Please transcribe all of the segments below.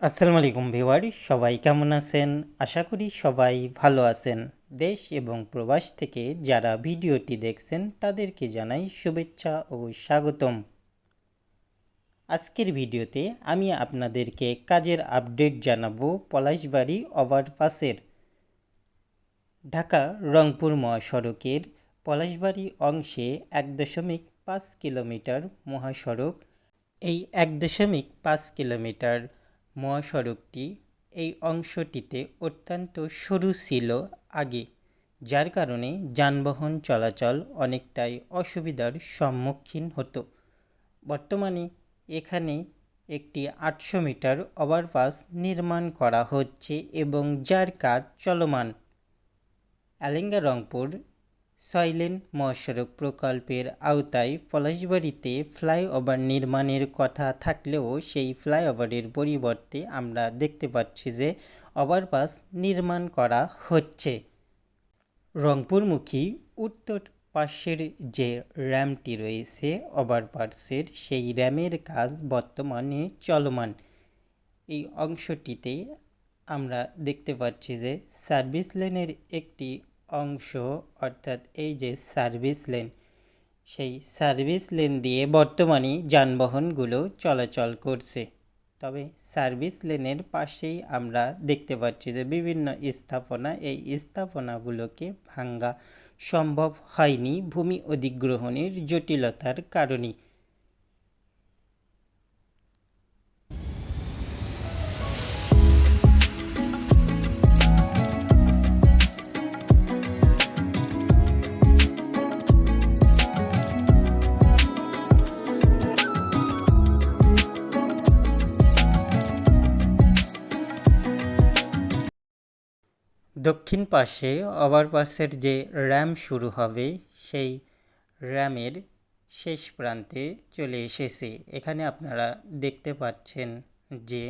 আসসালামু আলাইকুম ভিওয়ার সবাই কেমন আছেন? আশা করি সবাই ভালো আছেন। দেশ এবং প্রবাস থেকে যারা ভিডিওটি দেখছেন, তাদেরকে জানাই শুভেচ্ছা ও স্বাগতম। আজকের ভিডিওতে আমি আপনাদেরকে কাজের আপডেট জানাব পলাশবাড়ি ওভারপাসের। ঢাকা রংপুর মহাসড়কের পলাশবাড়ি অংশে এক দশমিক পাঁচ কিলোমিটার মহাসড়ক। এই এক দশমিক পাঁচ কিলোমিটার মহাসড়কটি এই অংশটিতে অত্যন্ত সরু ছিল আগে, যার কারণে যানবাহন চলাচল অনেকটাই অসুবিধার সম্মুখীন হতো। বর্তমানে এখানে একটি আটশো মিটার ওভারপাস নির্মাণ করা হচ্ছে এবং যার কাজ চলমান। আলেঙ্গা রংপুর সয়লেন মহাসড়ক প্রকল্পের আওতায় পলাশবাড়িতে ফ্লাইওভার নির্মাণের কথা থাকলেও সেই ফ্লাইওভারের পরিবর্তে আমরা দেখতে পাচ্ছি যে ওভারপাস নির্মাণ করা হচ্ছে। রংপুরমুখী উত্তর পাশের যে র্যামটি রয়েছে ওভারপাসের, সেই র্যামের কাজ বর্তমানে চলমান। এই অংশটিতে আমরা দেখতে পাচ্ছি যে সার্ভিস লেনের একটি অংশ, অর্থাৎ এই যে সার্ভিস লেন সেই সার্ভিস লেন দিয়ে বর্তমানে যানবাহনগুলো চলাচল করছে। তবে সার্ভিস লেনের পাশেই আমরা দেখতে পাচ্ছি যে বিভিন্ন স্থাপনা, এই স্থাপনাগুলোকে ভাঙ্গা সম্ভব হয়নি ভূমি অধিগ্রহণের জটিলতার কারণে। দক্ষিণ পাশে ওভারপাসের যে র্যাম শুরু হবে, সেই র্যামের শেষ প্রান্তে চলে এসেছে। এখানে আপনারা দেখতে পাচ্ছেন যে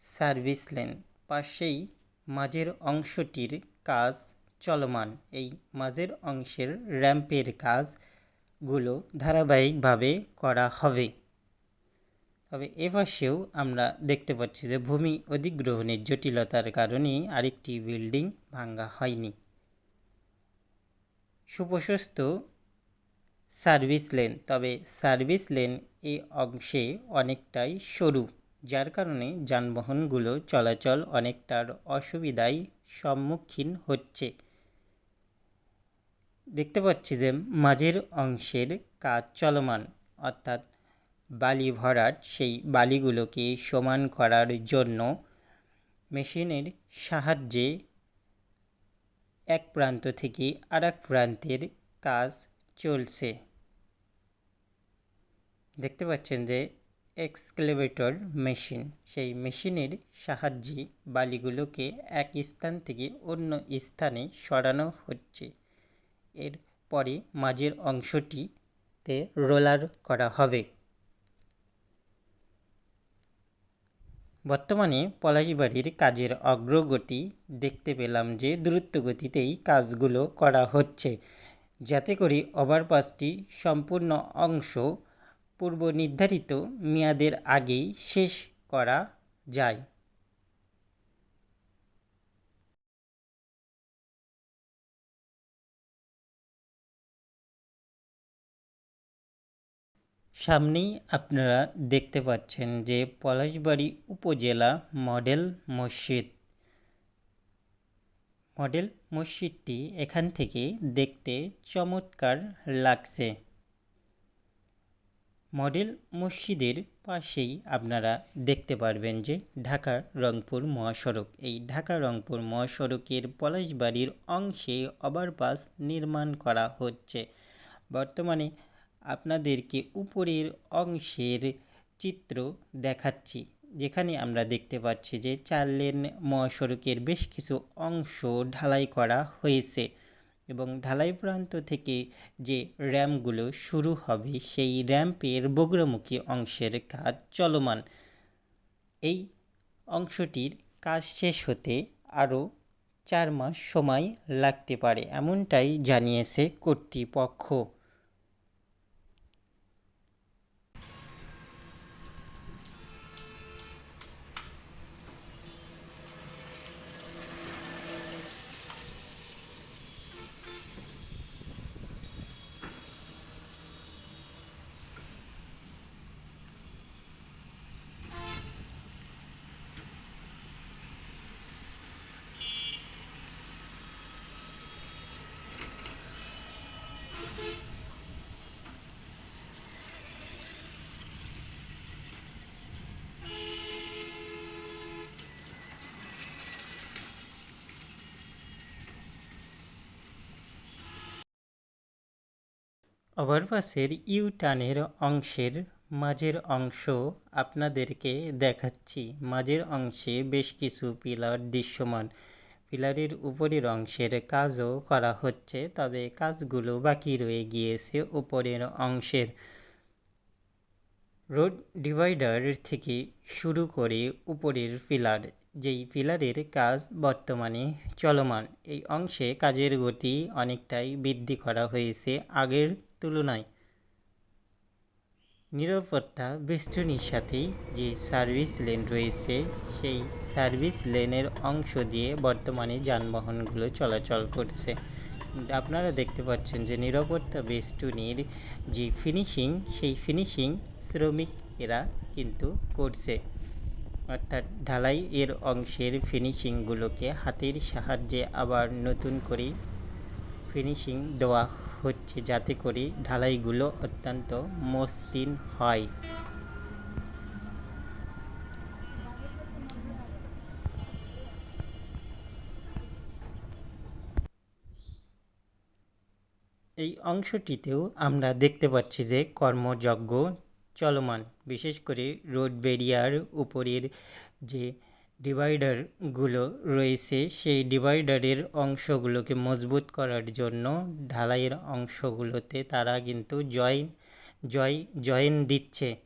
সার্ভিস লেন পাশেই মাঝের অংশটির কাজ চলমান। এই মাঝের অংশের র্যাম্পের কাজগুলো ধারাবাহিকভাবে করা হবে। তবে এপাশেও আমরা দেখতে পাচ্ছি যে ভূমি অধিগ্রহণের জটিলতার কারণে আরেকটি বিল্ডিং ভাঙ্গা হয়নি। সুপ্রশস্ত সার্ভিস লেন, তবে সার্ভিস লেন এই অংশে অনেকটাই সরু, যার কারণে যানবাহনগুলো চলাচল অনেকটার অসুবিধায় সম্মুখীন হচ্ছে। দেখতে পাচ্ছি যে মাঝের অংশের কাজ চলমান, অর্থাৎ বালি ভরাট, সেই বালিগুলোকে সমান করার জন্য মেশিনের সাহায্যে এক প্রান্ত থেকে আর প্রান্তের কাজ চলছে। দেখতে পাচ্ছেন যে এক্সক্লেভেটর মেশিন, সেই মেশিনের সাহায্যে বালিগুলোকে এক স্থান থেকে অন্য স্থানে সরানো হচ্ছে। এরপরে মাঝের অংশটিতে রোলার করা হবে। বর্তমানে পলাশবাড়ির কাজের অগ্রগতি দেখতে পেলাম যে দ্রুত গতিতেই কাজগুলো করা হচ্ছে। যাতে করে ওভারপাসটি সম্পূর্ণ অংশ পূর্ব নির্ধারিত মেয়াদের আগেই শেষ করা যায়। সামনেই আপনারা দেখতে পাচ্ছেন যে পলাশবাড়ি উপজেলা মডেল মসজিদ। মডেল মসজিদটি এখান থেকে দেখতে চমৎকার লাগছে। মডেল মসজিদের পাশেই আপনারা দেখতে পারবেন যে ঢাকা রংপুর মহাসড়ক। এই ঢাকা রংপুর মহাসড়কের পলাশবাড়ির অংশে ওভারপাস নির্মাণ করা হচ্ছে। বর্তমানে আপনাদেরকে উপরের অংশের চিত্র দেখাচ্ছি, যেখানে আমরা দেখতে পাচ্ছি যে চার লেন মহাসড়কের বেশ কিছু অংশ ঢালাই করা হয়েছে এবং ঢালাই প্রান্ত থেকে যে র্যাম্পগুলো শুরু হবে, সেই র্যাম্পের বগুড়ামুখী অংশের কাজ চলমান। এই অংশটির কাজ শেষ হতে আরও চার মাস সময় লাগতে পারে, এমনটাই জানিয়েছে কর্তৃপক্ষ। ওভারপাসের ইউ টার্নের অংশের মাঝের অংশ আপনাদেরকে দেখাচ্ছি। মাঝের অংশে বেশ কিছু পিলার দৃশ্যমান। পিলারের উপরের অংশের কাজও করা হচ্ছে, তবে কাজগুলো বাকি রয়ে গিয়েছে উপরের অংশের। রোড ডিভাইডার থেকে শুরু করে উপরের পিলার, যেই পিলারের কাজ বর্তমানে চলমান। এই অংশে কাজের গতি অনেকটাই বৃদ্ধি করা হয়েছে। আগের তুলনায়। নিরাপত্তা বেষ্টনীর সাথেই যে সার্ভিস লেন রয়েছে, সেই সার্ভিস লেনের অংশ দিয়ে বর্তমানে যানবাহনগুলো চলাচল করছে। আপনারা দেখতে পাচ্ছেন যে নিরাপত্তা বেষ্টনীর যে ফিনিশিং, সেই ফিনিশিং শ্রমিক এরা কিন্তু করছে। অর্থাৎ ঢালাই এর অংশের ফিনিশিংগুলোকে হাতের সাহায্যে আবার নতুন করে ফিনিশিং দেওয়া হচ্ছে যাতে করে ঢালাইগুলো অত্যন্ত মসৃণ হয়। এই অংশটিতেও আমরা দেখতে পাচ্ছি যে কর্মযজ্ঞ চলমান, বিশেষ করে রোড বেরিয়ার উপরের যে ডিভাইডারগুলো রয়েছে, সেই ডিভাইডারের অংশগুলোকে মজবুত করার জন্য ঢালাইয়ের অংশগুলোতে তারা কিন্তু জয়েন, জয়, জয়েন দিচ্ছে।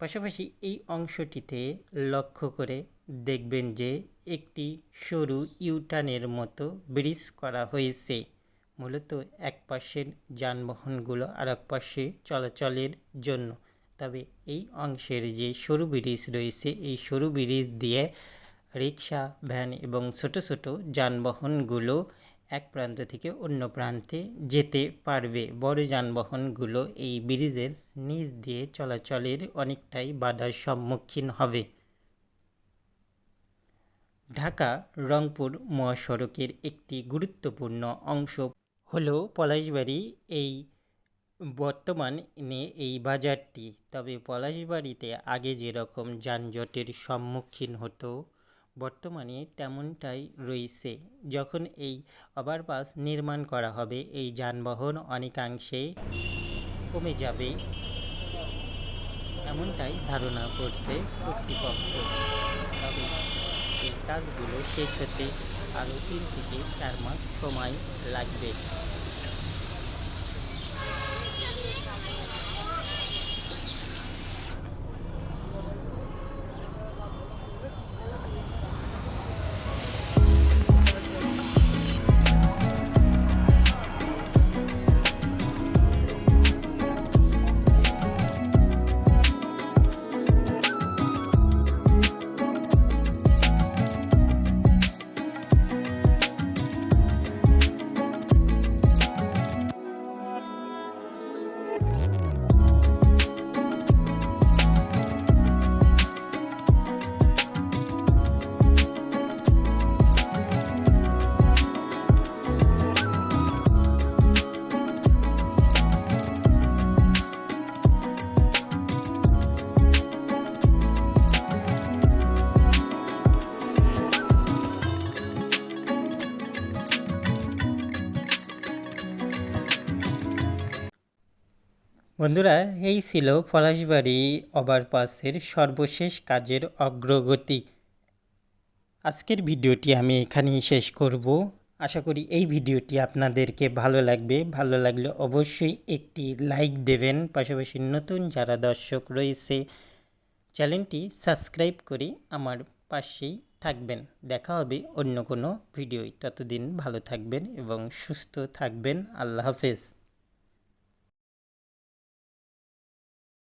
পাশাপাশি এই অংশটিতে লক্ষ্য করে দেখবেন যে একটি সরু ইউটার্নের মতো ব্রিজ করা হয়েছে। মূলত এক পাশের যানবাহনগুলো আর এক পাশে চলাচলের জন্য। তবে এই অংশের যে সরু ব্রিজ রয়েছে, এই সরু ব্রিজ দিয়ে রিক্সা ভ্যান এবং ছোট ছোট যানবাহনগুলো এক প্রান্ত থেকে অন্য প্রান্তে যেতে পারবে। বড় যানবাহনগুলো এই ব্রিজের নিচ দিয়ে চলাচলের অনেকটাই বাধার সম্মুখীন হবে। ঢাকা, রংপুর মহাসড়কের একটি গুরুত্বপূর্ণ অংশ হলো পলাশবাড়ি। এই বর্তমানে এই বাজারটি, তবে পলাশবাড়িতে আগে যেরকম যানজটের সম্মুখীন হতো, বর্তমানে তেমনটাই রয়েছে। যখন এই ওভারপাস নির্মাণ করা হবে, এই যানবাহন অনেকাংশে কমে যাবে। এমনটাই ধারণা করছে কর্তৃপক্ষ। তবে এই কাজগুলো শেষ হতে আরও তিন থেকে চার মাস সময় লাগবে। বন্ধুরা, এই ছিল পলাশবাড়ি ওভারপাসের সর্বশেষ কাজের অগ্রগতি। আজকের ভিডিওটি আমি এখানেই শেষ করব। আশা করি এই ভিডিওটি আপনাদেরকে ভালো লাগবে। ভালো লাগলে অবশ্যই একটি লাইক দেবেন। পাশাপাশি নতুন যারা দর্শক রয়েছে, চ্যানেলটি সাবস্ক্রাইব করে আমার পাশেই থাকবেন। দেখা হবে অন্য কোনো ভিডিওই ততদিন ভালো থাকবেন এবং সুস্থ থাকবেন। আল্লাহ হাফেজ।